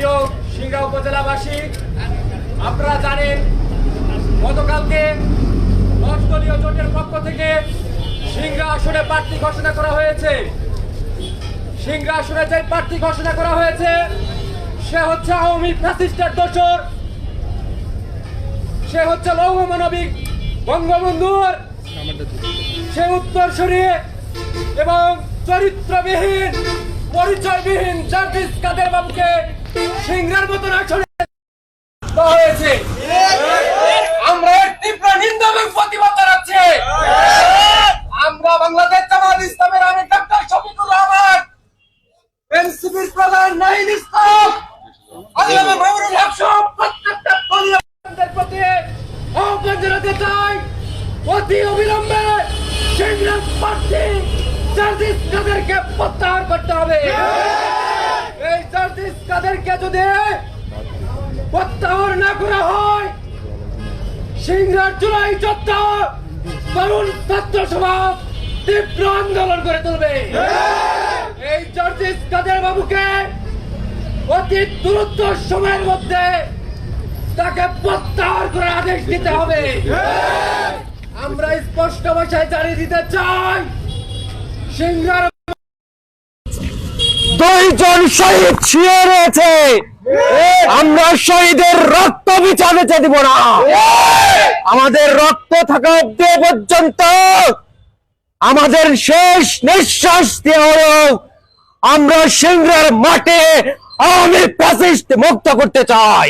প্রিয় সিংড়া উপজেলাবাসী, আপনারা জানেন, গতকালকে দলীয় জোটের পক্ষ থেকে সিংড়া আসনে প্রার্থী ঘোষণা করা হয়েছে। সিংড়া আসনে যে প্রার্থী ঘোষণা করা হয়েছে, সে হচ্ছে আওয়ামী ফ্যাসিস্টের দোসর সে হচ্ছে লৌহ মানবিক বঙ্গবন্ধুর সে উত্তরসূরি এবং চরিত্রবিহীন, পরিচয়বিহীন জার্জিস কাদের বাবুকে সিংহার মতন আসলে হয়েছে। আমরা তীব্র নিন্দা এবং প্রতিবাদ জানাচ্ছি। আমরা বাংলাদেশ জামাত ইসলামের আমি ডক্টর শফিকুর রহমান। এনসিপির প্রধান নাহিদ ইসলাম। প্রত্যাহার করতে হবে। কাদেরকে যদি প্রত্যাহার না করা হয় সিংহার ছাত্র সমাজ তীব্র আন্দোলন করে তুলবে। এই জার্জিস কাদের বাবুকে অতি সময়ের মধ্যে তাকে প্রত্যাহার করার আদেশ দিতে হবে। আমরা স্পষ্ট ভাষায় জানিয়ে দিতে চাই সিংহার দুইজন শহীদ শুয়ে রয়েছে। আমরা শহীদের রক্ত বিচারতে দিব না। আমাদের রক্ত থাকা অব্দি পর্যন্ত আমাদের শেষ নিঃশ্বাস হলেও আমরা সিংহের মাঠে আওয়ামী ফ্যাসিস্ট মুক্ত করতে চাই।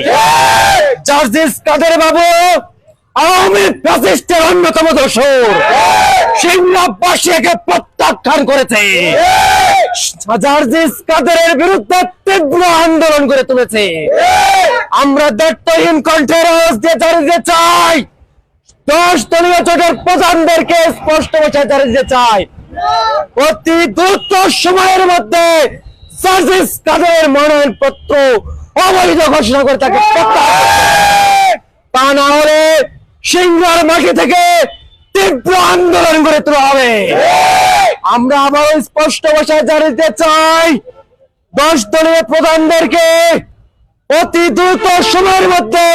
জার্জিস কাদের বাবু? আওয়ামী অন্যতম দোষর। প্রত্যাখ্যান করেছে। বিরুদ্ধে তীব্র আন্দোলন করে তুলেছে। আমরা জানিয়ে চাই, দশ দলীয় জোটের প্রধানদেরকে স্পষ্ট ভাষায় জানিয়ে চাই, অতি দ্রুত সময়ের মধ্যে সার্জিস কাদের মনোনয়ন পত্র অবৈধ ঘোষণা করে তাকে তা না হলে সিংহার মাটি থেকে তীব্র আন্দোলন করে তোলা হবে। আমরা আবার স্পষ্ট ভাষায় জানিতে চাই দশ দলীয় প্রধানদেরকে অতি দ্রুত সময়ের মধ্যে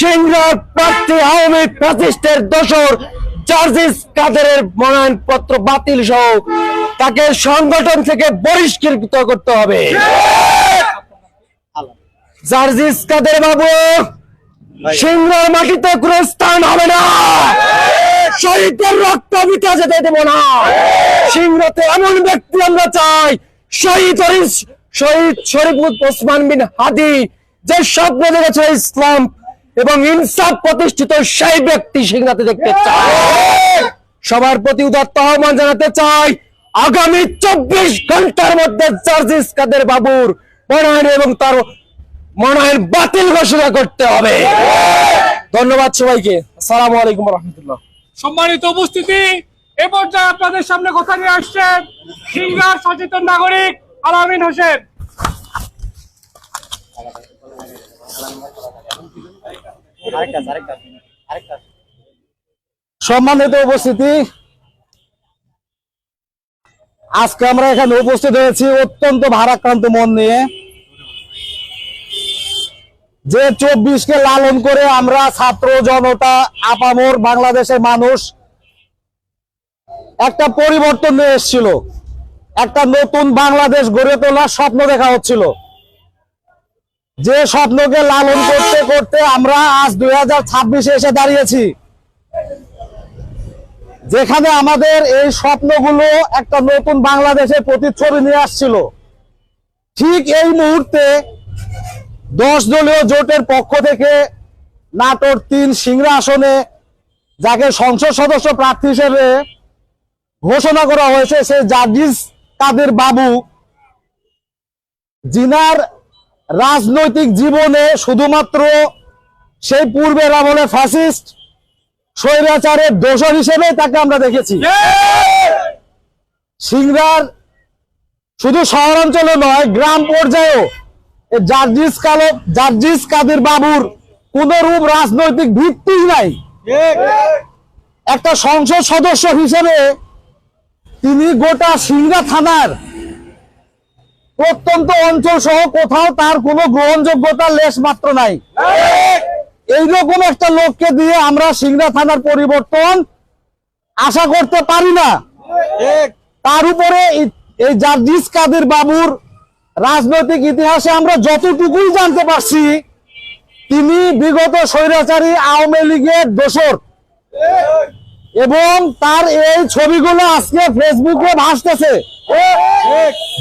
সিংহার প্রার্থী আওয়ামী ফ্যাসিস্টের দোসর চার্জিস কাদেরের মনোনয়ন পত্র বাতিল সহ তাকে সংগঠন থেকে বহিষ্কৃত করতে হবে। জার্জিস কাদের বাবু? সিংহার মাটিতে কোনো স্থান হবে না। শহীদের রক্ত বিতা যেতে দেব না। সিংহতে এমন ব্যক্তি আমরা চাই, শহীদ শহীদ শরীফ ওসমান বিন হাদি, যে স্বপ্ন দেখেছে ইসলাম এবং ইনসাফ প্রতিষ্ঠিত সেই ব্যক্তি সিংহাতে দেখতে চাই। সবার প্রতি উদাত্ত আহ্বান জানাতে চাই, আগামী চব্বিশ ঘণ্টার মধ্যে চার্জিস কাদের বাবুর মনোনয়ন এবং তার মনোনয়ন বাতিল ঘোষণা করতে হবে। ধন্যবাদ সবাইকে। আসসালামু আলাইকুম রহমতুল্লাহ। সম্মানিত উপস্থিতি এ পর্যায়ে আপনাদের সামনে কথা নিয়ে আসছেন সিঙ্গার সচেতন নাগরিক আলামিন হোসেন। সম্মানিত উপস্থিতি আজকে আমরা এখানে উপস্থিত হয়েছি অত্যন্ত ভারাক্রান্ত মন নিয়ে। যে চব্বিশকে লালন করে আমরা ছাত্র জনতা, আপামর বাংলাদেশের মানুষ, একটা পরিবর্তন নিয়ে এসেছিল। একটা নতুন বাংলাদেশ গড়ে তোলার স্বপ্ন দেখা হচ্ছিল। যে স্বপ্নকে লালন করতে করতে আমরা আজ দুই হাজার ছাব্বিশে এসে দাঁড়িয়েছি। যেখানে আমাদের এই স্বপ্নগুলো একটা নতুন বাংলাদেশের প্রতিচ্ছবি নিয়ে আসছিল। ঠিক এই মুহূর্তে দশ দলীয় জোটের পক্ষ থেকে নাটোর তিন সিংড়া আসনে যাকে সংসদ সদস্য প্রার্থী হিসেবে ঘোষণা করা হয়েছে সে জাজিস কাদের বাবু। জিনার রাজনৈতিক জীবনে শুধুমাত্র সেই পূর্বের আমলে ফ্যাসিস্ট স্বৈরাচারের দোষর হিসেবে তাকে আমরা দেখেছি। সিংড়ার শুধু শহরাঞ্চলে নয় গ্রাম পর্যায়েও জার্জিস কালো, জার্জিস কাদের বাবুর কোন রূপ রাজনৈতিক ভিত্তি নাই। একটা সংসদ সদস্য হিসেবে তিনি গোটা সিংড়া থানার প্রত্যন্ত অঞ্চল সহ কোথাও তার কোনো গ্রহণযোগ্যতা লেশ মাত্র নাই। এইরকম একটা লোককে দিয়ে আমরা সিংড়া থানার পরিবর্তন আশা করতে পারি না। তার উপরে এই- জার্জিস কাদের বাবুর রাজনৈতিক ইতিহাসে আমরা যতটুকুই জানতে পারছি, তিনি বিগত স্বৈরাচারী আওয়ামী লীগের দোসর এবং তার এই ছবিগুলো আজকে ফেসবুকে ভাসতেছে।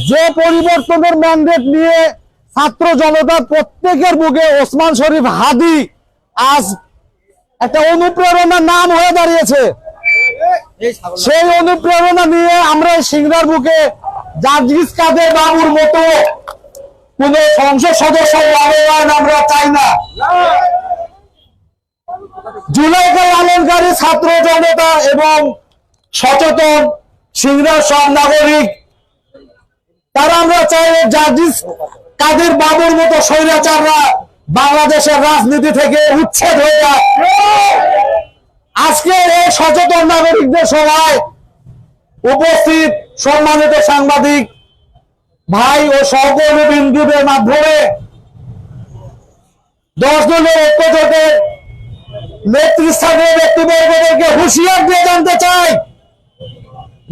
যে পরিবর্তনের ম্যান্ডেট নিয়ে ছাত্র জনতা প্রত্যেকের বুকে ওসমান শরীফ হাদি আজ একটা অনুপ্রেরণার নাম হয়ে দাঁড়িয়েছে। সেই অনুপ্রেরণা নিয়ে আমরা সিংড়ার বুকে জার্জিস কাদের বাবুর মতো কোন সংসদ সদস্য মনোনয়ন আমরা চাই না। জুলাইকে লালনকারী ছাত্র জনতা এবং সচেতন সিংড়ার সব নাগরিক, তারা আমরা চাই জার্জিস কাদের বাবুর মতো স্বৈরাচাররা বাংলাদেশের রাজনীতি থেকে উচ্ছেদ হয়ে যায় আজকে এই সচেতন নাগরিকদের সভায় উপস্থিত সম্মানিত সাংবাদিক, ভাই ও সহকর্মী বিন্দুদের মাধ্যমে দশ দলীয় ঐক্য জোটের নেতৃস্থানীয় ব্যক্তিবর্গদেরকে হুঁশিয়ার দিয়ে জানতে চাই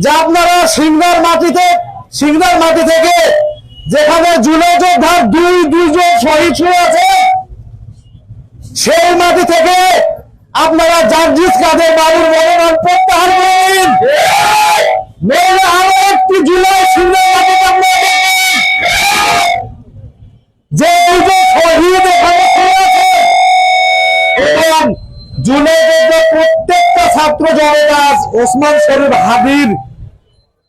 যে আপনারা সিংহার মাটিতে সিংহার মাটি থেকে যেখানে জুলাই যোদ্ধার দুই, দুইজন শহীদ হয়ে আছে, সেই মাটি থেকে আপনারা জার্জিস কাদের বাবুর মনোনয়ন প্রত্যাহার ওসমান শরীফ হাবির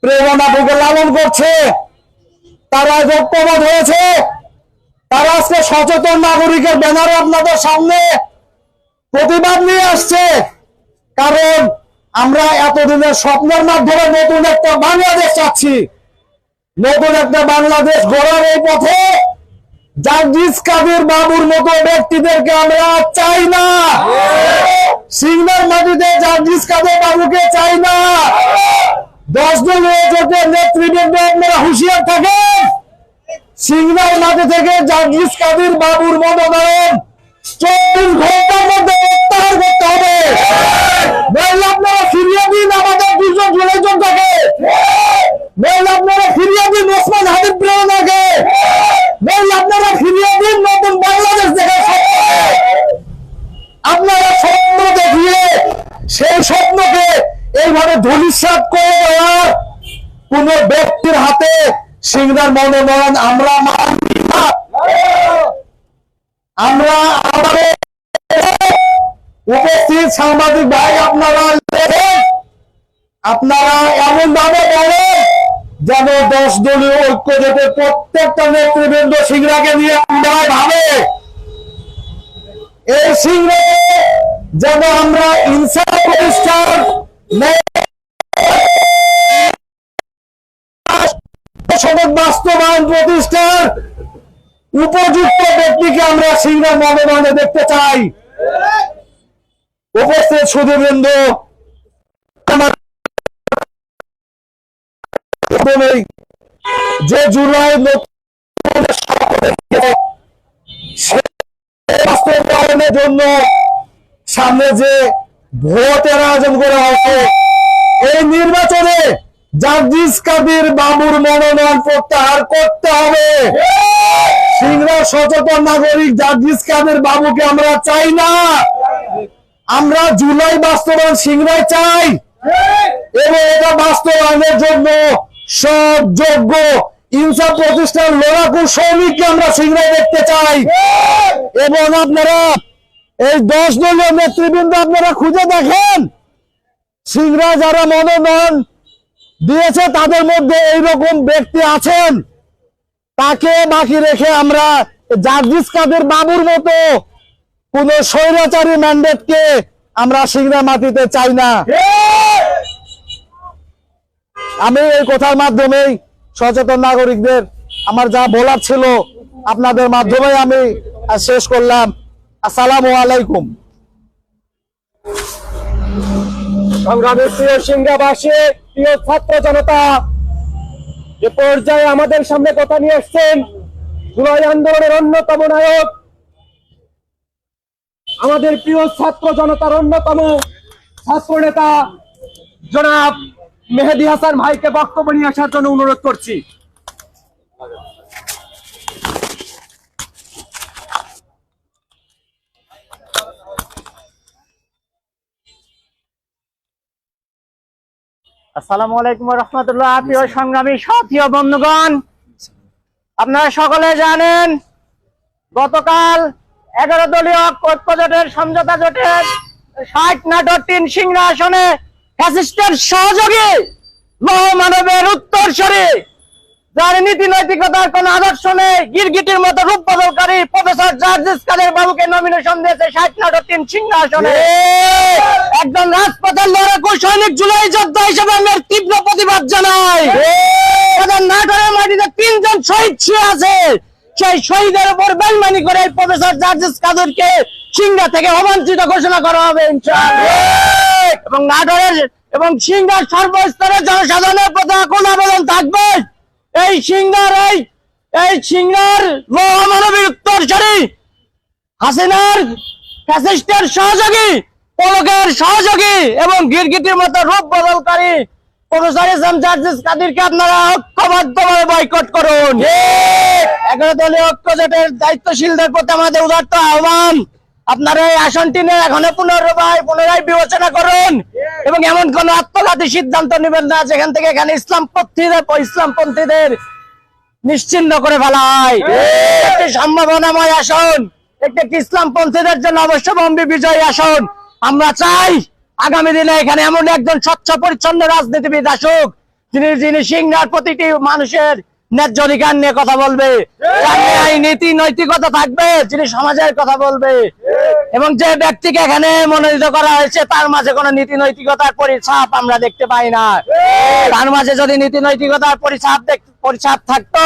প্রেরণা বুকে লালন করছে। তারা ঐক্যবদ্ধ হয়েছে। তারা আজকে সচেতন নাগরিকের ব্যানারে আপনাদের সামনে প্রতিবাদ নিয়ে আসছে। কারণ আমরা এতদিনের স্বপ্নের মাধ্যমে নতুন একটা বাংলাদেশ চাচ্ছি। নতুন একটা বাংলাদেশ গড়ার এই পথে জাগজিস কাদের বাবুর মতো ব্যক্তিদেরকে আমরা চাই না। সিংহার মাটিতে জার্জিস কাজে বাবুকে চাই না? দশ দিন জোটের নেতৃবৃন্দ আপনারা হুঁশিয়ার থাকেন। সিগনাল মাটি থেকে জার্জিস কাদের বাবুর মনোনয়ন। চব্বিশ ঘণ্টার মধ্যে প্রত্যাহার করতে হবে নইলে আপনারা ফিরিয়ে দিন আমাদের দুজন জুলাই যোদ্ধাকে নইলে আপনারা ফিরিয়ে দিন ওসমান হাবিব প্রেরণাকে নইলে আপনারা ফিরিয়ে দিন নতুন বাংলাদেশ দেখার স্বপ্ন আপনারা স্বপ্ন দেখিয়ে সেই স্বপ্নকে এইভাবে ধূলিসাৎ করে দেওয়ার কোন ব্যক্তির হাতে সিংহার মনোনয়ন আমরা মানি না। আমরা উপস্থিত সাংবাদিক ভাই, আপনারা আপনারা এমন ভাবে বলেন যেন দশ দলীয় ঐক্য জোটের প্রত্যেকটা নেতৃবৃন্দ সিংরাকে নিয়ে আমরা ভাবে। এই সিংরাকে যেন আমরা ইনসাফ প্রতিষ্ঠান সনদ বাস্তবায়ন প্রতিষ্ঠার উপযুক্ত ব্যক্তিকে আমরা সিংহ মনোনয়নে দেখতে চাই। উপস্থিত সুধীবৃন্দ যে জুলাই বাস্তবায়নের জন্য সামনে যে ভোটের আয়োজন করা হয়েছে, এই নির্বাচনে জাগজিস কাদির বাবুর মনোনয়ন প্রত্যাহার করতে হবে। সিংরা সচেতন নাগরিক জাজিস কাদের বাবুকে আমরা চাই না। আমরা জুলাই বাস্তবায়ন সিংড়ায় চাই। এবং এটা বাস্তবায়নের জন্য সব যোগ্য ইনসাফ প্রতিষ্ঠান লড়াকু সৈনিককে আমরা সিংড়ায় দেখতে চাই। এবং আপনারা এই দশ দলীয় নেতৃবৃন্দ আপনারা খুঁজে দেখেন। সিংরা যারা মনোনয়ন দিয়েছে, তাদের মধ্যে এইরকম ব্যক্তি আছেন। তাকে বাকি রেখে আমরা জাগজিস কাদের বাবুর মতো কোন স্বৈরাচারী ম্যান্ডেটকে আমরা সিংড়া মাটিতে চাই না। আমি এই কথার মাধ্যমেই সচেতন নাগরিকদের, আমার যা বলার ছিল আপনাদের মাধ্যমে আমি শেষ করলাম। আসসালামু আলাইকুম। সংগ্রামী প্রিয় সিংহাবাসী প্রিয় ছাত্র জনতা যে পর্যায়ে আমাদের সামনে কথা নিয়ে এসছেন জুলাই আন্দোলনের অন্যতম নায়ক। আমাদের প্রিয় ছাত্র জনতার অন্যতম ছাত্র নেতা জনাব মেহেদি হাসান ভাইকে বক্তব্য নিয়ে আসার জন্য অনুরোধ করছি। আসসালামু আলাইকুম রহমতুল্লাহ প্রিয় সংগ্রামী সাথী বন্ধুগণ। আপনারা সকলে জানেন গতকাল এগারো দলীয় ঐক্য জোটের সমঝোতা জোটের ষাট নাটক তিন সিংহাসনে ফ্যাসিস্টের সহযোগী মহামানবের মানবের উত্তরসূরি যার নীতি নৈতিকতার কোন আদর্শ নেই গিরগিটির মতো রূপ বদলকারী প্রফেসর জার্জিস কাদের বাবুকে নমিনেশন দিয়েছে ষাট নাটক তিন সিংহ আসনে একজন রাজপথের লড়াকু সৈনিক জুলাই যোদ্ধা হিসেবে আমি তীব্র প্রতিবাদ জানাই। নাটোরের মাটিতে তিনজন শহীদ শুয়ে আছে। সেই শহীদের উপর বেলমানি করে প্রফেসর জার্জিস কাদেরকে সিংহা থেকে অবাঞ্ছিত ঘোষণা করা হবে এবং নাটোরের এবং সিংহার সর্বস্তরের জনসাধারণের প্রতি কোন আবেদন থাকবে। এই সিংহার এই এই সিংহার মহামানবীর উত্তরসূরি। হাসিনার ফ্যাসিস্টের সহযোগী, পলকের সহযোগী এবং গিরগিটির মতো রূপ বদলকারী আপনারা করুন। দায়িত্বশীলদের প্রতি আমাদের আপনারা এই আসনটি নিয়ে এখনও পুনর্বায় পুনরায় বিবেচনা করুন। এবং এমন কোন আত্মঘাতী সিদ্ধান্ত নেবেন না যেখান থেকে এখানে ইসলামপন্থীদের ইসলামপন্থীদের নিশ্চিন্ন করে ফেলা হয়। একটি সম্ভাবনাময় আসন একটি একটি ইসলামপন্থীদের জন্য অবশ্যম্বী বিজয়ী আসন। আমরা চাই আগামী দিনে এখানে এমন একজন স্বচ্ছ পরিচ্ছন্ন রাজনীতিবিদ আসুক যিনি যিনি সিংহার প্রতিটি মানুষের ন্যায্য অধিকার নিয়ে কথা বলবে। নীতি নৈতিকতা থাকবে যিনি সমাজের কথা বলবে। এবং যে ব্যক্তিকে এখানে মনোনীত করা হয়েছে তার মাঝে কোনো নীতি নৈতিকতার পরিছাপ আমরা দেখতে পাই না। তার মাঝে যদি নীতি নৈতিকতার পরিছাপ দেখ- পরিছাপ থাকতো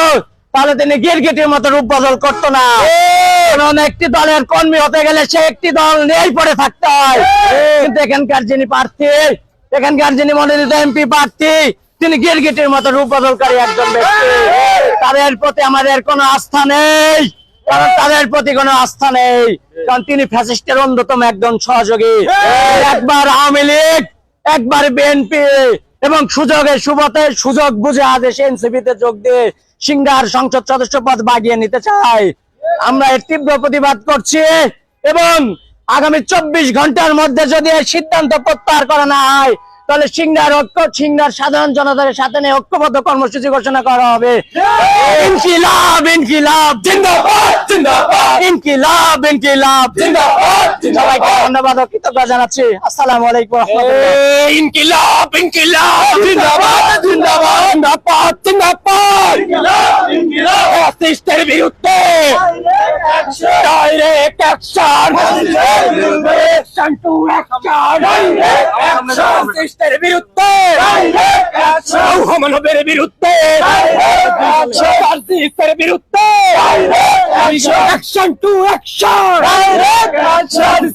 তাহলে তিনি গিরগিটির মতো রূপ বদল করতো না। কারণ একটি দলের কর্মী হতে গেলে সে একটি দল নিয়েই পড়ে থাকতে হয়। কিন্তু এখানকার যিনি প্রার্থী এখানকার যিনি মনোনীত এমপি প্রার্থী তিনি গিরগিটির মতো রূপ বদলকারী একজন ব্যক্তি। তাদের প্রতি আমাদের কোনো আস্থা নেই। কারণ তাদের প্রতি কোনো আস্থা নেই। কারণ তিনি ফ্যাসিস্টের অন্যতম একজন সহযোগী। একবার আওয়ামী লীগ, একবার বিএনপি এবং সুযোগে সুবতে সুযোগ বুঝে আজ এসে এনসিপিতে যোগ দিয়ে সিংহার সংসদ সদস্য পদ বাগিয়ে নিতে চাই আমরা এর তীব্র প্রতিবাদ করছি এবং আগামী চব্বিশ ঘণ্টার মধ্যে যদি সিদ্ধান্ত প্রত্যাহার করা না হয় তাহলে সিংহার ঐক্য সিংহার সাধারণ জনতার সাথে নিয়ে ঐক্যবদ্ধ কর্মসূচি ঘোষণা করা হবে। ইনকিলাব ইনকিলাব। জিন্দাবাদ জিন্দাবাদ। ইনকিলাব ইনকিলাব। সবাইকে ধন্যবাদ ও কৃতজ্ঞতা জানাচ্ছি। আসসালামু আলাইকুম ইনকিলাব ইনকিলাব। জিন্দাবাদ জিন্দাবাদ। জিন্দাবাদ জিন্দাবাদ। ফ্যাসিস্টের বিরুদ্ধে direct action. Action to action ফ্যাসিস্টের বিরুদ্ধে মানবের বিরুদ্ধে ফ্যাসিস্টের বিরুদ্ধে অ্যাকশন টু অ্যাকশন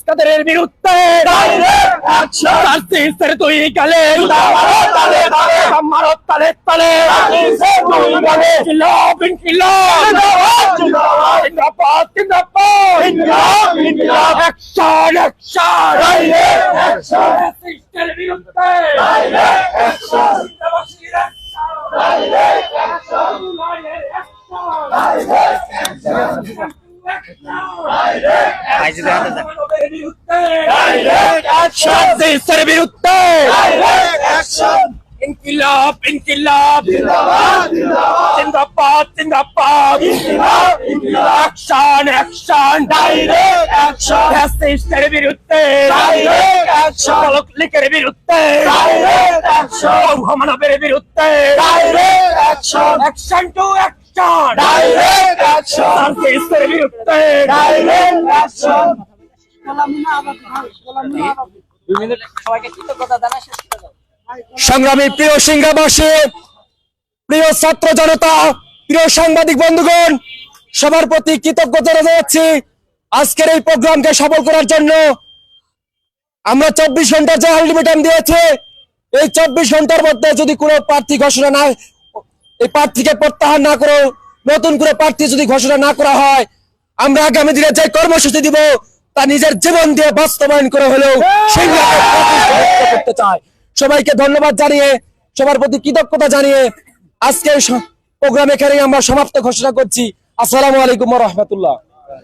কাদের বিরুদ্ধে ফ্যাসিস্টের দুই গালে মারো তালে তালে ইনকিলাব ইনকিলাব জিন্দাবাদ জিন্দাবাদ অ্যাকশন অ্যাকশন ফ্যাসিস্টের বিরুদ্ধে বিরুদ্ধে ইনকিলাব ইনকিলাব জিন্দাবাদ জিন্দাবাদ অ্যাকশন অ্যাকশন ডাইরেক্ট অ্যাকশন ফ্যাসিস্টের বিরুদ্ধে। ডাইরেক্ট অ্যাকশন লীগের বিরুদ্ধে। ডাইরেক্ট অ্যাকশন মানবের বিরুদ্ধে। Direct action action to action direct action ফ্যাসিস্টের বিরুদ্ধে। ডাইরেক্ট অ্যাকশন সংগ্রামী প্রিয় সিংহাবাসী, প্রিয় ছাত্র জনতা, প্রিয় সাংবাদিক বন্ধুগণ, সবার প্রতি কৃতজ্ঞতা জানাচ্ছি আজকের এই প্রোগ্রামকে সফল করার জন্য। আমরা চব্বিশ ঘণ্টা যে আলটিমেটাম দিয়েছে, এই চব্বিশ ঘণ্টার মধ্যে যদি কোনো প্রার্থী ঘোষণা না, এই প্রার্থীকে প্রত্যাহার না করে, নতুন করে প্রার্থী যদি ঘোষণা না করা হয়, আমরা আগামী দিনে যে কর্মসূচি দিব, তা নিজের জীবন দিয়ে বাস্তবায়ন করে হলেও সেই করতে চায় সবাইকে ধন্যবাদ জানিয়ে, সবার প্রতি কৃতজ্ঞতা জানিয়ে আজকের প্রোগ্রাম এখানেই আমরা সমাপ্ত ঘোষণা করছি। আসসালামু আলাইকুম রহমতুল্লাহ।